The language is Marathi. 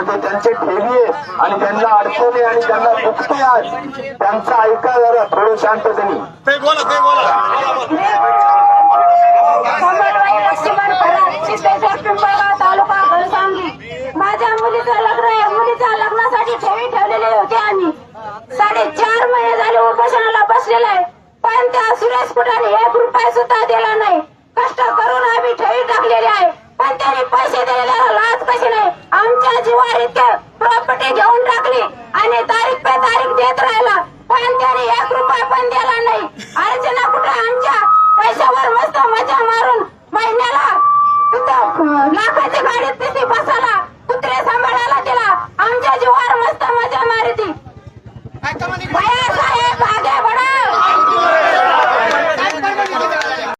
पैसे ठेवी आहेत आणि ज्यांना अडचणी आणि ज्यांना दुखते आज त्यांचं ऐका जरा थोडं शांततेने ते बोला ते बोला. खंबाटवाडी लक्ष्मण खरात सिद्धेश्वर पिंपळगाव तालुका घनसावंगी. माझ्या मुलीचं लग्न आहे. मुलीच्या लग्नासाठी ठेवी ठेवलेले होते आम्ही. साडेचार महिने झाले उपोषणाला बसलेला आहे. पण त्या सुरेश कुटाने एक रुपया सुद्धा दिला नाही. कष्ट करून आम्ही ठेवी टाकलेली आहे. पण त्यांनी पैसे दिलेला इतके प्रॉपर्टी घेऊन टाकली आणि तारीख पे तारीख देत राहिला. पण त्याने एक रुपया पण दिला नाही. अर्चना कुठे आमच्या पैशावर मस्त मजा मारून महिन्याला लाखाच्या गाडीत तिथे बसायला कुत्रे सांभाळायला गेला. आमच्या जीवावर मस्त मजा मारती.